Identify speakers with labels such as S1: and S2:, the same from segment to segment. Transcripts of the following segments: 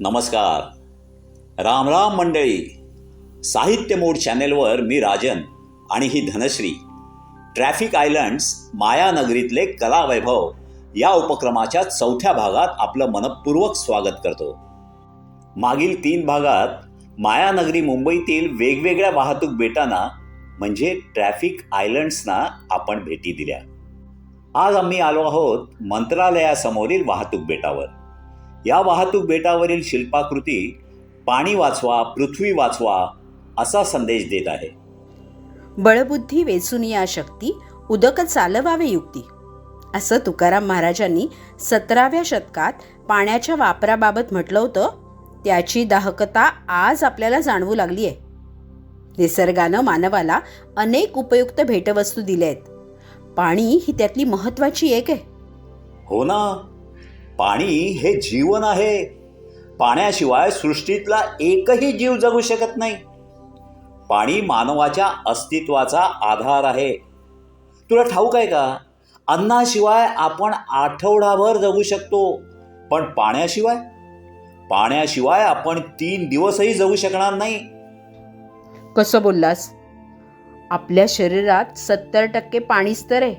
S1: नमस्कार. राम राम मंडळी. साहित्य मोड चॅनेलवर मी राजन आणि ही धनश्री. ट्रॅफिक आयलंड्स मायानगरीतले कलावैभव या उपक्रमाच्या चौथ्या भागात आपलं मनपूर्वक स्वागत करतो. मागील तीन भागात मायानगरी मुंबईतील वेगवेगळ्या वाहतूक बेटांना म्हणजे ट्रॅफिक आयलंड्सना आपण भेटी दिल्या. आज आम्ही आलो आहोत मंत्रालयासमोरील वाहतूक बेटावर. या वाहतूक बेटावरील शिल्पाकृती पाणी वाचवा पृथ्वी वाचवा असा संदेश देत आहे.
S2: बळबुद्धी वेचून या शक्ती उदक चालवावे युक्ती. असं तुकाराम महाराजांनी सतराव्या शतकात पाण्याच्या वापराबाबत म्हटलं होतं. त्याची दाहकता आज आपल्याला जाणवू लागली आहे निसर्गानं मानवाला अनेक उपयुक्त भेटवस्तू दिल्या आहेत पाणी ही त्यातली महत्वाची एक आहे.
S1: हो ना. पाणी हे जीवन आहे. पाण्याशिवाय सृष्टीतला एकही जीव जगू शकत नाही. पाणी मानवाच्या अस्तित्वाचा आधार आहे. तुला ठाऊक आहे का? अन्नाशिवाय आपण आठवडाभर जगू शकतो. पण पाण्याशिवाय? पाण्याशिवाय आपण तीन दिवसही जगू शकणार नाही.
S2: कसं बोललास? आपल्या शरीरात सत्तर टक्के पाणीच तर आहे.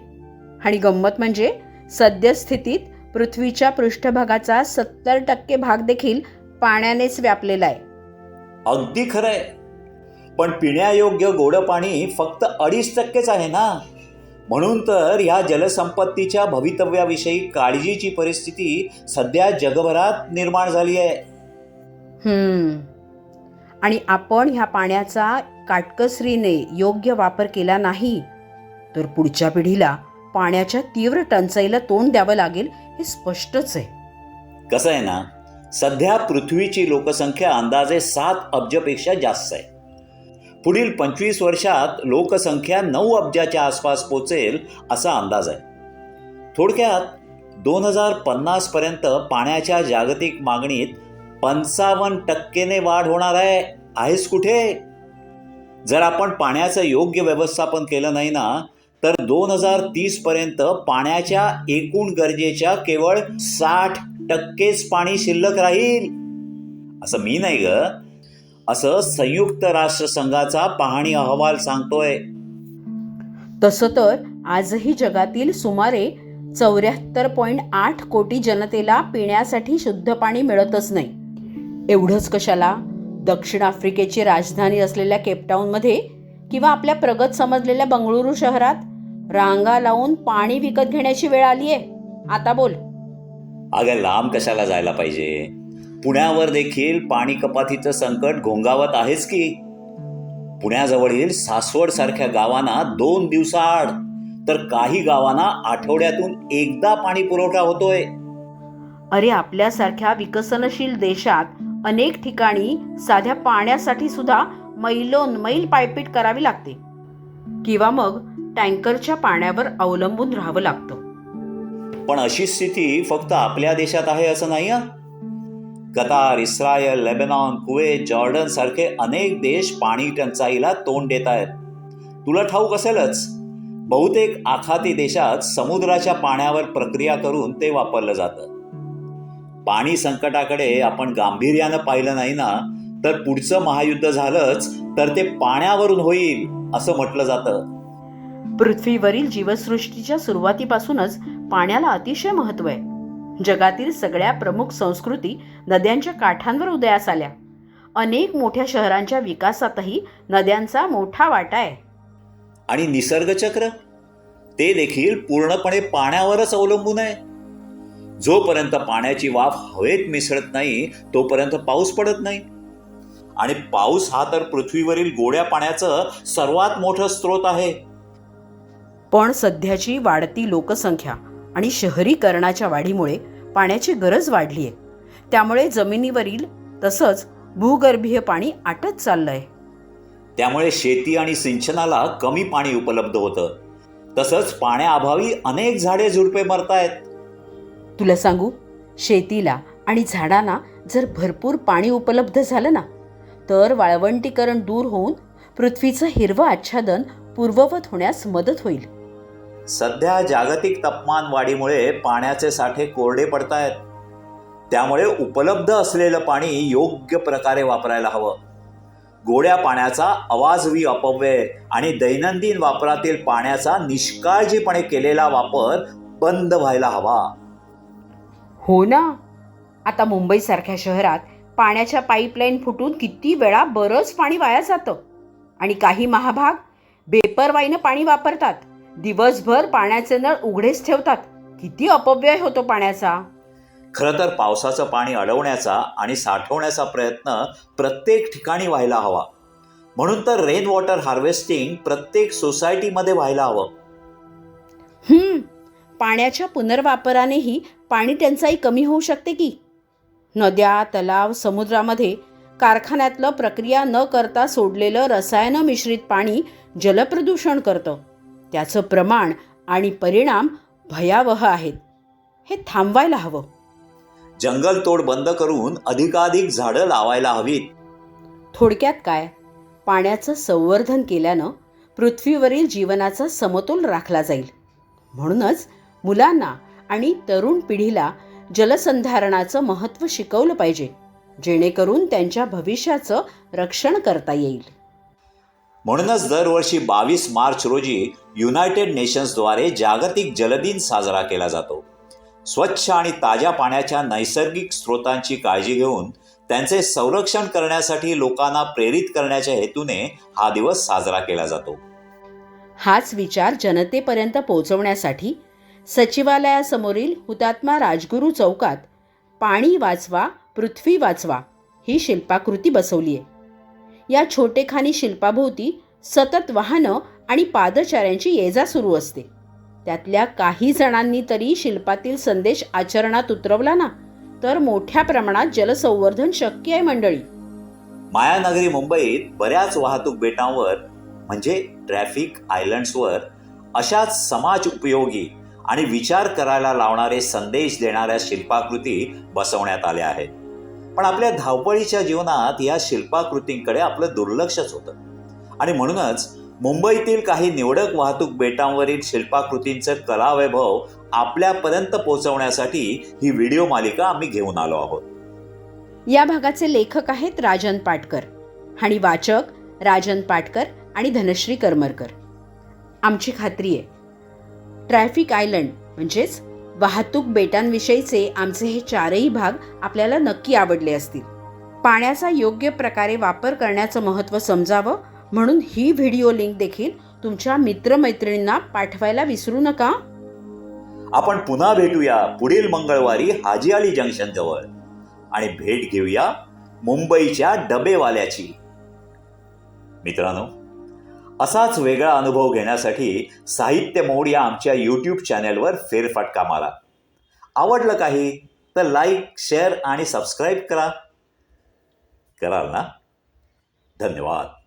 S2: आणि गंमत म्हणजे सद्यस्थितीत पृथ्वीच्या पृष्ठभागाचा सत्तर टक्के भाग देखील पाण्यानेच व्यापलेला आहे.
S1: अगदी खरंय पण पिण्यायोग्य गोड पाणी फक्त अडीच टक्केच आहे ना? म्हणून तर ह्या जलसंपत्तीच्या भवितव्याविषयी काळजीची परिस्थिती सध्या जगभरात निर्माण झाली आहे.
S2: हम्म. आणि आपण ह्या पाण्याचा काटकसरीने योग्य वापर केला नाही तर पुढच्या पिढीला पाण्याच्या तीव्र टंचाईला तोंड द्यावं लागेल हे स्पष्टच आहे.
S1: कसं आहे ना सध्या पृथ्वीची लोकसंख्या अंदाजे सात अब्जपेक्षा जास्त आहे. पुढील पंचवीस वर्षात लोकसंख्या नऊ अब्जाच्या आसपास पोचेल असा अंदाज आहे. थोडक्यात दोन हजार पन्नासपर्यंत पाण्याच्या जागतिक मागणीत पंचावन्न टक्केने वाढ होणार आहे आहेस कुठे? जर आपण पाण्याचं योग्य व्यवस्थापन केलं नाही ना तर दोन हजार तीस पर्यंत पाण्याच्या एकूण गरजेच्या केवळ साठ टक्केच पाणी शिल्लक राहील. असं मी नाही ग. असं संयुक्त राष्ट्रसंघाचा पाहणी अहवाल सांगतोय.
S2: तसं तर आजही जगातील सुमारे चौऱ्याहत्तर पॉईंट आठ कोटी जनतेला पिण्यासाठी शुद्ध पाणी मिळतच नाही. एवढंच कशाला? दक्षिण आफ्रिकेची राजधानी असलेल्या केपटाऊनमध्ये किंवा आपल्या प्रगत समजलेल्या बंगळुरू शहरात? रांगा लावून पाणी विकत घेण्याची वेळ आली आहे आता बोल.
S1: अगं लांब कशाला जायला पाहिजे? पुण्यावर देखील पाणी कपातीचं संकट घोंगावत आहेच की? पुण्याजवळील सासवड सारख्या गावांना दोन दिवसाआड. तर काही गावांना आठवड्यातून एकदा पाणी पुरवठा होतोय.
S2: अरे आपल्यासारख्या विकसनशील देशात अनेक ठिकाणी साध्या पाण्यासाठी सुद्धा मैलोन मैल पायपीट करावी लागते. किंवा मग टँकरच्या पाण्यावर अवलंबून राहावं लागतं.
S1: पण अशी स्थिती फक्त आपल्या देशात आहे असं नाही Qatar Israel Lebanon Kuwait Jordan सारखे अनेक देश पाणी टंचाईला तोंड देत आहेत. तुला ठाऊक असेलच बहुतेक आखाती देशात समुद्राच्या पाण्यावर प्रक्रिया करून ते वापरलं जातं. पाणी संकटाकडे आपण गांभीर्यानं पाहिलं नाही ना तर पुढचं महायुद्ध झालंच तर ते पाण्यावरून होईल असं म्हटलं जातं.
S2: पृथ्वीवरील जीवसृष्टीच्या सुरुवातीपासूनच पाण्याला अतिशय महत्त्व आहे. जगातील सगळ्या प्रमुख संस्कृती नद्यांच्या काठांवर उदयास आल्या. अनेक मोठ्या शहरांच्या विकासातही नद्यांचा मोठा वाटा आहे.
S1: आणि निसर्गचक्र ते देखील पूर्णपणे पाण्यावरच अवलंबून आहे. जोपर्यंत पाण्याची वाफ हवेत मिसळत नाही तोपर्यंत पाऊस पडत नाही. आणि पाऊस हा तर पृथ्वीवरील गोड्या पाण्याचं सर्वात मोठं स्रोत आहे.
S2: पण सध्याची वाढती लोकसंख्या आणि शहरीकरणाच्या वाढीमुळे पाण्याची गरज वाढली आहे त्यामुळे जमिनीवरील तसंच भूगर्भीय पाणी आटत चाललंय.
S1: त्यामुळे शेती आणि सिंचनाला कमी पाणी उपलब्ध होतं. तसंच पाण्याअभावी अनेक झाडे झुडपे मरतायत.
S2: तुला सांगू शेतीला आणि झाडांना जर भरपूर पाणी उपलब्ध झालं ना तर वाळवंटीकरण दूर होऊन पृथ्वीचं हिरवं आच्छादन पूर्ववत होण्यास मदत होईल.
S1: सध्या जागतिक तापमान वाढीमुळे पाण्याचे साठे कोरडे पडतायत. त्यामुळे उपलब्ध असलेलं पाणी योग्य प्रकारे वापरायला हवं. गोड्या पाण्याचा अवाजवी अपव्यय आणि दैनंदिन वापरातील पाण्याचा निष्काळजीपणे केलेला वापर बंद व्हायला हवा.
S2: हो ना? आता मुंबईसारख्या शहरात पाण्याच्या पाईपलाईन फुटून किती वेळा बरंच पाणी वाया जातं. आणि काही महाभाग बेपरवाईनं पाणी वापरतात. दिवसभर पाण्याचे नळ उघडेच ठेवतात. किती अपव्यय होतो पाण्याचा.
S1: खरं तर पावसाचं पाणी अडवण्याचा आणि साठवण्याचा प्रयत्न प्रत्येक ठिकाणी व्हायला हवा. म्हणून तर रेन वॉटर हार्वेस्टिंग प्रत्येक सोसायटीमध्ये व्हायला हवं.
S2: हम्म पाण्याच्या पुनर्वापरानेही पाणी टंचाई कमी होऊ शकते की? नद्या तलाव समुद्रामध्ये कारखान्यातलं प्रक्रिया न करता सोडलेलं रसायनं मिश्रित पाणी जलप्रदूषण करतं. त्याचं प्रमाण आणि परिणाम भयावह आहेत. हे थांबवायला हवं.
S1: जंगलतोड बंद करून अधिकाधिक झाडं लावायला हवीत.
S2: थोडक्यात काय? पाण्याचं संवर्धन केल्यानं पृथ्वीवरील जीवनाचा समतोल राखला जाईल. म्हणूनच मुलांना आणि तरुण पिढीला जलसंधारणाचं महत्त्व शिकवलं पाहिजे जेणेकरून त्यांच्या भविष्याचं रक्षण करता येईल.
S1: म्हणूनच दरवर्षी बावीस मार्च रोजी युनायटेड नेशन्सद्वारे जागतिक जलदिन साजरा केला जातो. स्वच्छ आणि ताज्या पाण्याच्या नैसर्गिक स्रोतांची काळजी घेऊन त्यांचे संरक्षण करण्यासाठी लोकांना प्रेरित करण्याच्या हेतूने हा दिवस साजरा केला जातो.
S2: हाच विचार जनतेपर्यंत पोहोचवण्यासाठी सचिवालयासमोरील हुतात्मा राजगुरू चौकात पाणी वाचवा पृथ्वी वाचवा ही शिल्पाकृती बसवली आहे या छोटेखानी शिल्पाभोवती सतत वाहनं आणि पादचाऱ्यांची ये जा सुरू असते. त्यातल्या काही जणांनी तरी शिल्पातील संदेश आचरणात उतरवला ना तर मोठ्या प्रमाणात जलसंवर्धन शक्य आहे मंडळी.
S1: मायानगरी मुंबईत बऱ्याच वाहतूक बेटांवर म्हणजे ट्रॅफिक आयलंड्सवर अशाच समाज उपयोगी आणि विचार करायला लावणारे संदेश देणाऱ्या शिल्पाकृती बसवण्यात आल्या आहेत. पण आपल्या धावपळीच्या जीवनात या शिल्पाकृतींकडे आपलं दुर्लक्षच होतं. आणि म्हणूनच मुंबईतील काही निवडक वाहतूक बेटांवरील शिल्पाकृतींचं कलावैभव आपल्यापर्यंत पोहोचवण्यासाठी ही व्हिडिओ मालिका आम्ही घेऊन आलो आहोत.
S2: या भागाचे लेखक आहेत राजन पाटकर आणि वाचक राजन पाटकर आणि धनश्री करमरकर. आमची खात्री आहे ट्रॅफिक आयलंड म्हणजेच वाहतूक बेटांविषयीचे आमचे हे चारही भाग आपल्याला नक्की आवडले असतील. पाण्याचा योग्य प्रकारे वापर करण्याचं महत्त्व समजावं म्हणून ही व्हिडिओ लिंक देखील तुमच्या मित्रमैत्रिणींना पाठवायला विसरू नका.
S1: आपण पुन्हा भेटूया पुढील मंगळवारी हाजी अली जंक्शन जवळ. आणि भेट घेऊया मुंबईच्या डबेवाल्याची. मित्रांनो असाच वेगळा अनुभव घेण्यासाठी साहित्य मोड या आमच्या यूट्यूब चॅनेलवर फेरफटका मारा. आवडलं काही तर लाईक शेअर आणि सबस्क्राईब करा. कराल ना? धन्यवाद.